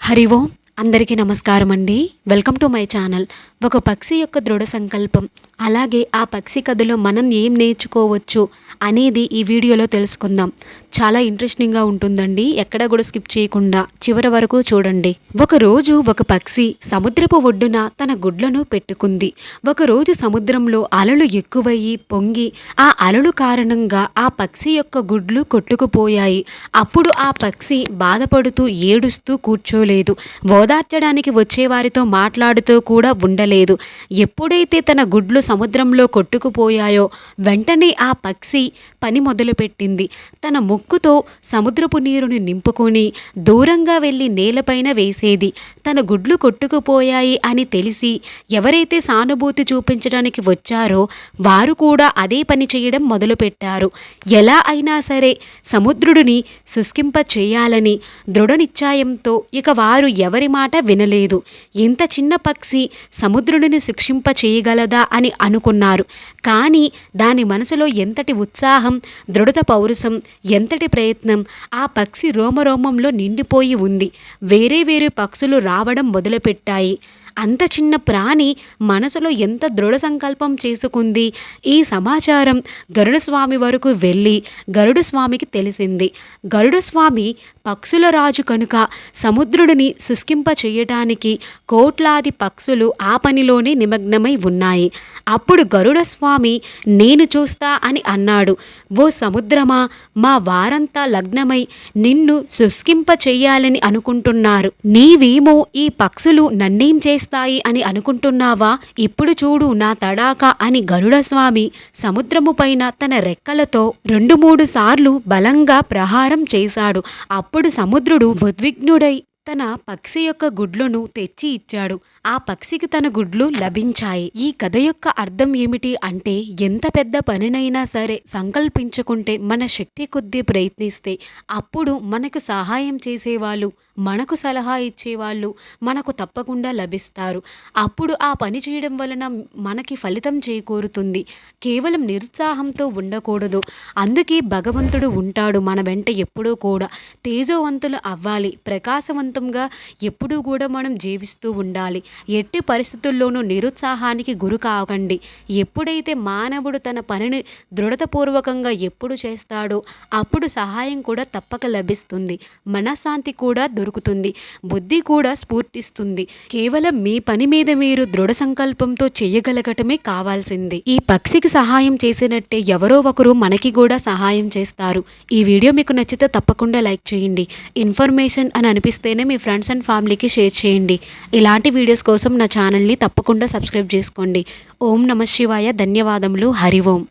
హరి ఓం. అందరికీ నమస్కారం అండి. Welcome to my channel. ఒక పక్షి యొక్క దృఢ సంకల్పం. అలాగే ఆ పక్షి కథలో మనం ఏం నేర్చుకోవచ్చు అనేది ఈ వీడియోలో తెలుసుకుందాం. చాలా ఇంట్రెస్టింగ్గా ఉంటుందండి. ఎక్కడ కూడా స్కిప్ చేయకుండా చివరి వరకు చూడండి. ఒకరోజు ఒక పక్షి సముద్రపు ఒడ్డున తన గుడ్లను పెట్టుకుంది. ఒకరోజు సముద్రంలో అలలు ఎక్కువయ్యి పొంగి ఆ అలలు కారణంగా ఆ పక్షి యొక్క గుడ్లు కొట్టుకుపోయాయి. అప్పుడు ఆ పక్షి బాధపడుతూ ఏడుస్తూ కూర్చోలేదు. ఓదార్చడానికి వచ్చేవారితో మాట్లాడుతూ కూడా ఉండలేదు. ఎప్పుడైతే తన గుడ్లు సముద్రంలో కొట్టుకుపోయాయో వెంటనే ఆ పక్షి పని మొదలుపెట్టింది. తన ముక్కుతో సముద్రపు నీరుని నింపుకొని దూరంగా వెళ్ళి నేలపైన వేసేది. తన గుడ్లు కొట్టుకుపోయాయి అని తెలిసి ఎవరైతే సానుభూతి చూపించడానికి వచ్చారో వారు కూడా అదే పని చేయడం మొదలుపెట్టారు. ఎలా అయినా సరే సముద్రుడిని శుష్కింప చేయాలని దృఢనిశ్చాయంతో ఇక వారు ఎవరి మాట వినలేదు. ఇంత చిన్న పక్షి సముద్రుడిని శిక్షింప చేయగలదా అని అనుకున్నారు. కానీ దాని మనసులో ఎంతటి ఉత్సాహం దృఢత పౌరుషం ఎంత ఎంతటి ప్రయత్నం. ఆ పక్షి రోమరోమంలో నిండిపోయి ఉంది. వేరే వేరే పక్షులు రావడం మొదలుపెట్టాయి. అంత చిన్న ప్రాణి మనసులో ఎంత దృఢ సంకల్పం చేసుకుంది? ఈ సమాచారం గరుడ స్వామి వరకు వెళ్ళి గరుడ స్వామికి తెలిసింది. గరుడ స్వామి పక్షుల రాజు కనుక సముద్రుడిని శుష్కింప చేయటానికి కోట్లాది పక్షులు ఆ పనిలోనే నిమగ్నమై ఉన్నాయి. అప్పుడు గరుడ స్వామి నేను చూస్తా అని అన్నాడు. ఓ సముద్రమా మా వారంతా లగ్నమై నిన్ను శుష్కింప చెయ్యాలని అనుకుంటున్నారు. నీవేమో ఈ పక్షులు నన్నేం చేసి చేస్తాయి అని అనుకుంటున్నావా? ఇప్పుడు చూడు నా తడాక అని గరుడ స్వామి సముద్రము పైన తన రెక్కలతో రెండు మూడు సార్లు బలంగా ప్రహారం చేశాడు. అప్పుడు సముద్రుడు ఉద్విగ్నుడై తన పక్షి యొక్క గుడ్లను తెచ్చి ఇచ్చాడు. ఆ పక్షికి తన గుడ్లు లభించాయి. ఈ కథ యొక్క అర్థం ఏమిటి అంటే ఎంత పెద్ద పనినైనా సరే సంకల్పించుకుంటే మన శక్తి కొద్దీ ప్రయత్నిస్తే అప్పుడు మనకు సహాయం చేసేవాళ్ళు మనకు సలహా ఇచ్చేవాళ్ళు మనకు తప్పకుండా లభిస్తారు. అప్పుడు ఆ పని చేయడం వలన మనకి ఫలితం చేకూరుతుంది. కేవలం నిరుత్సాహంతో ఉండకూడదు. అందుకే భగవంతుడు ఉంటాడు మన వెంట ఎప్పుడూ కూడా. తేజోవంతులు అవ్వాలి. ప్రకాశవంతంగా ఎప్పుడూ కూడా మనం జీవిస్తూ ఉండాలి. ఎట్టి పరిస్థితుల్లోనూ నిరుత్సాహానికి గురి కాకండి. ఎప్పుడైతే మానవుడు తన పనిని దృఢతపూర్వకంగా ఎప్పుడు చేస్తాడో అప్పుడు సహాయం కూడా తప్పక లభిస్తుంది. మనశ్శాంతి కూడా దొరుకుతుంది. బుద్ధి కూడా స్ఫూర్తిస్తుంది. కేవలం మీ పని మీద మీరు దృఢ సంకల్పంతో చేయగలగటమే కావాల్సింది. ఈ పక్షికి సహాయం చేసినట్టే ఎవరో ఒకరు మనకి కూడా సహాయం చేస్తారు. ఈ వీడియో మీకు నచ్చితే తప్పకుండా లైక్ చేయండి. ఇన్ఫర్మేషన్ అని అనిపిస్తేనే మీ ఫ్రెండ్స్ అండ్ ఫ్యామిలీకి షేర్ చేయండి. ఇలాంటి వీడియోస్ కోసం నా ఛానల్ని తప్పకుండా సబ్స్క్రైబ్ చేసుకోండి. ఓం నమ శివాయ. ధన్యవాదములు. హరి ఓం.